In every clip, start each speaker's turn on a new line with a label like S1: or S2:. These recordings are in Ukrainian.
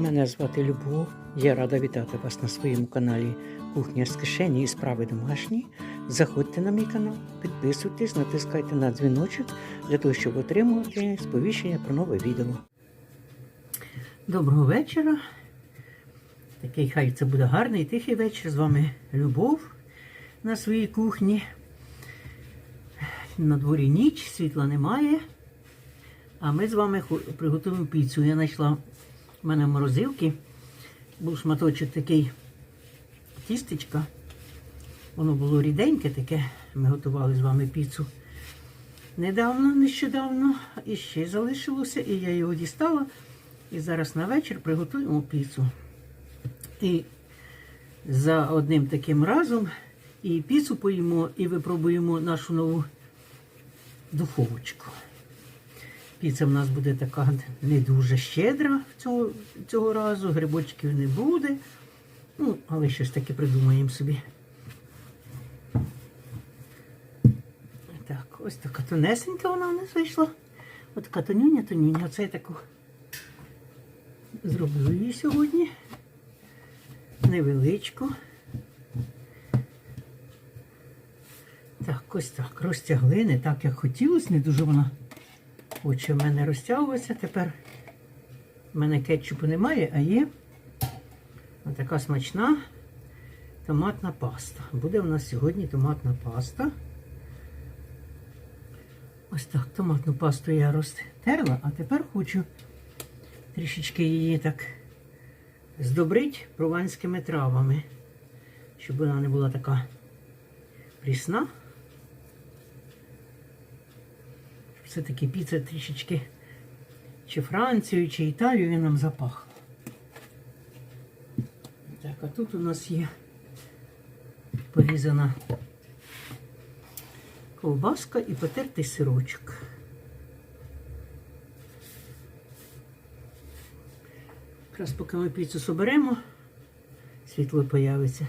S1: Мене звати Любов. Я рада вітати вас на своєму каналі Кухня з кишені і справи домашні. Заходьте на мій канал, підписуйтесь, натискайте на дзвіночок для того, щоб отримувати сповіщення про нове відео. Доброго вечора. Такий хай це буде гарний тихий вечір. З вами Любов на своїй кухні. На дворі ніч, світла немає. А ми з вами приготуємо піцу. Я знайшла в мене в морозилці. Був шматочок такий тістечка. Воно було ріденьке таке. Ми готували з вами піцу недавно, нещодавно. І ще залишилося. І я його дістала. І зараз на вечір приготуємо піцу. І за одним таким разом і піцу поїмо, і випробуємо нашу нову духовочку. Піца в нас буде така не дуже щедра цього, цього разу, грибочків не буде. Ну, але щось таке придумаємо собі. Так, ось така тонесенька вона в нас вийшла. Ось така тонюня, тонюня. Оце я таку зроблю її сьогодні. Невеличку. Так, ось так. Розтягли, не так, як хотілося, не дуже вона хоче в мене розтягуватися. Тепер в мене кетчупу немає, а є така смачна томатна паста. Буде у нас сьогодні томатна паста. Ось так, томатну пасту я розтерла, а тепер хочу трішечки її так здобрити прованськими травами, щоб вона не була така прісна. Все-таки піца трішечки чи Францію, чи Італію нам запахла. Так, а тут у нас є порізана ковбаска і потертий сирочок. Якраз поки ми піцу соберемо, світло появиться.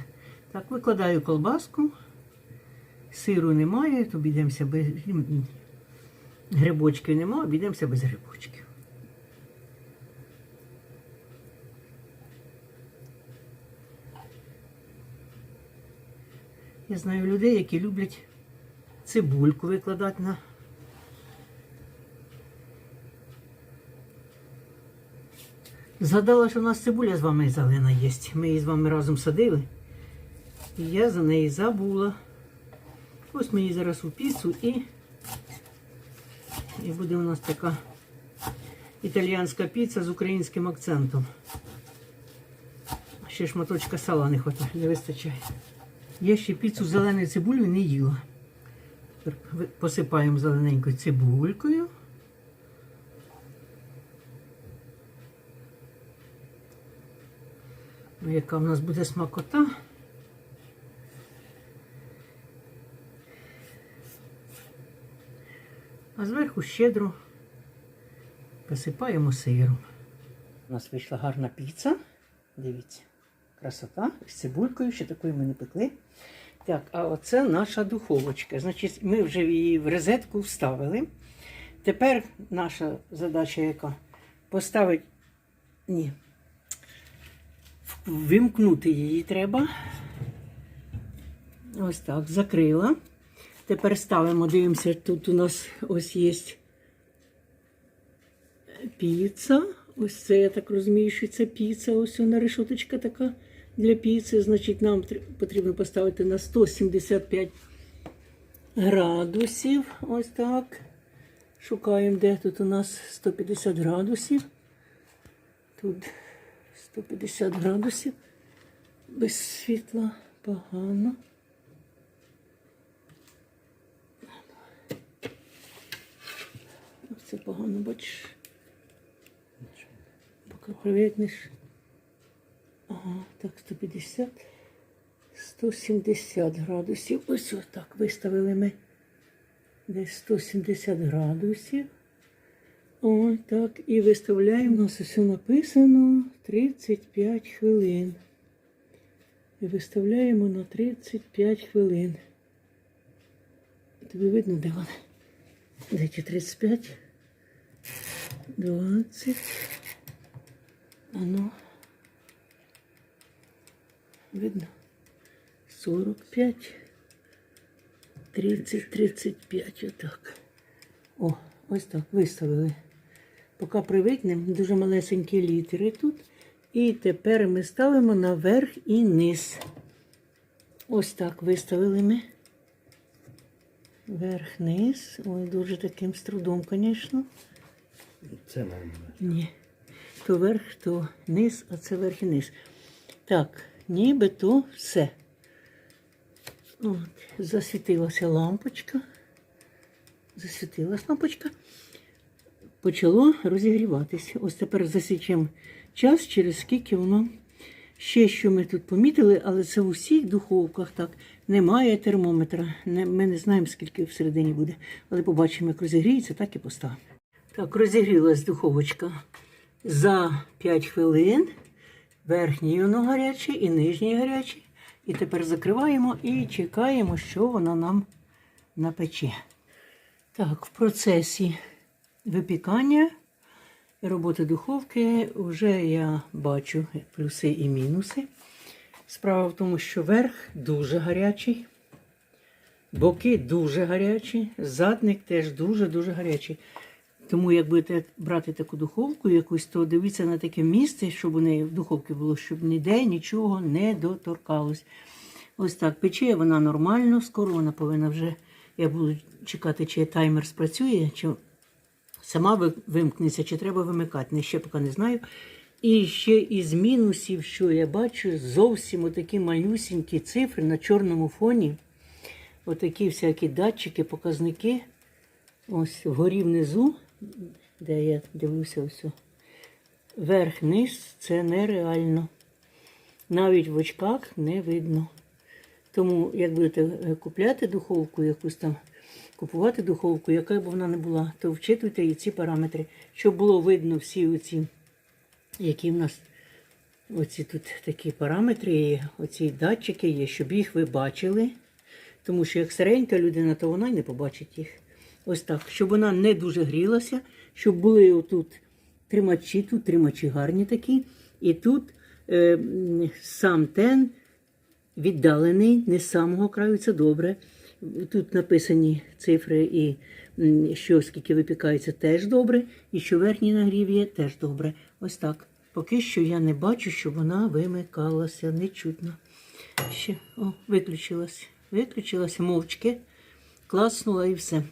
S1: Так, викладаю колбаску, сиру немає, то обійдемося без грибочків нема, обійдемося без грибочків. Я знаю людей, які люблять цибульку викладати на Згадала, що у нас цибуля з вами зелена є. Ми її з вами разом садили. І я за неї забула. Ось ми її зараз у піцу і, і буде у нас така італіянська піца з українським акцентом. Ще шматочка сала не хватає, не вистачає. Я ще піцу з зеленою цибулею не їла. Тепер Посипаємо зелененькою цибулькою. Ну, яка в нас буде смакота. А зверху щедро посипаємо сиром. У нас вийшла гарна піца. Дивіться, красота з цибулькою, ще такої ми не пекли. Так, а оце наша духовочка. Значить, ми вже її в розетку вставили. Тепер наша задача яка? Поставити. Ні. Вимкнути її треба. Ось так, закрила. Тепер ставимо, дивимося, тут у нас ось є піца. Ось це, я так розумію, що це піца. Ось вона решоточка така для піци. Значить, нам потрібно поставити на 175 градусів. Ось так. Шукаємо, де тут у нас 150 градусів. Тут 150 градусів. Без світла погано. Це погано, бачиш. Поки привикнеш. Ага, так, 150, 170 градусів. Ось так виставили ми десь 170 градусів. Ось так. І виставляємо. У нас усе написано 35 хвилин. І виставляємо на 35 хвилин. Тобі видно, де вона? Де ті 35? 20. А, ну. Видно? 45, 30, 35, отак. О, ось так виставили. Поки привикнемо, дуже малесенькі літери тут. І тепер ми ставимо наверх і низ. Ось так виставили ми. Верх-низ. Ой, дуже таким з трудом, звісно.
S2: Це нормально.
S1: Ні. То верх, то низ, а це верх і низ. Так, ніби то все. От, засвітилася лампочка. Засвітилась лампочка. Почало розігріватися. Ось тепер засічемо час, через скільки воно. Ще що ми тут помітили, але це в усіх духовках так. Немає термометра. Ми не знаємо, скільки всередині буде. Але побачимо, як розігріється, так і поставимо. Так, розігрілась духовочка за 5 хвилин. Верхній воно гарячий і нижній гарячий. І тепер закриваємо і чекаємо, що вона нам напече. Так, в процесі випікання роботи духовки вже я бачу плюси і мінуси. Справа в тому, що верх дуже гарячий, боки дуже гарячі, задник теж дуже-дуже гарячий. Тому, як будете брати таку духовку якусь, то дивіться на таке місце, щоб у неї в духовці було, щоб ніде нічого не доторкалось. Ось так пече вона нормально, скоро вона повинна вже. Я буду чекати, чи таймер спрацює, чи сама вимкнеться, чи треба вимикати. Не ще поки не знаю. І ще із мінусів, що я бачу, зовсім отакі малюсінькі цифри на чорному фоні. Отакі всякі датчики, показники. Ось вгорі внизу, де я дивлюся, ось. Верх-низ це нереально. Навіть в очках не видно. Тому, як будете е, купляти духовку, якусь там, купувати духовку, яка б вона не була, то вчитуйте і ці параметри, щоб було видно всі оці, які в нас оці тут такі параметри, є, оці датчики є, щоб їх ви бачили. Тому що як старенька людина, то вона й не побачить їх. Ось так, щоб вона не дуже грілася, щоб були отут тримачі, тут тримачі гарні такі. І тут е, сам тен віддалений, не з самого краю, це добре. Тут написані цифри і що скільки випікається, теж добре. І що верхній нагрів є, теж добре. Ось так. Поки що я не бачу, щоб вона вимикалася, не чутно. Ще о, виключилась. Виключилася мовчки, класнула і все.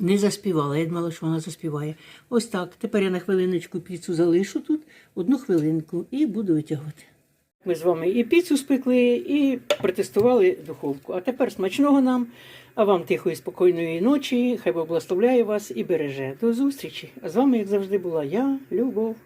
S1: Не заспівала. Я думала, що вона заспіває. Ось так. Тепер я на хвилиночку піцу залишу тут, одну хвилинку, і буду витягувати. Ми з вами і піцу спекли, і протестували духовку. А тепер смачного нам, а вам тихої, спокійної ночі. Хай Бог благословляє вас і береже. До зустрічі. А з вами, як завжди, була я, Любов.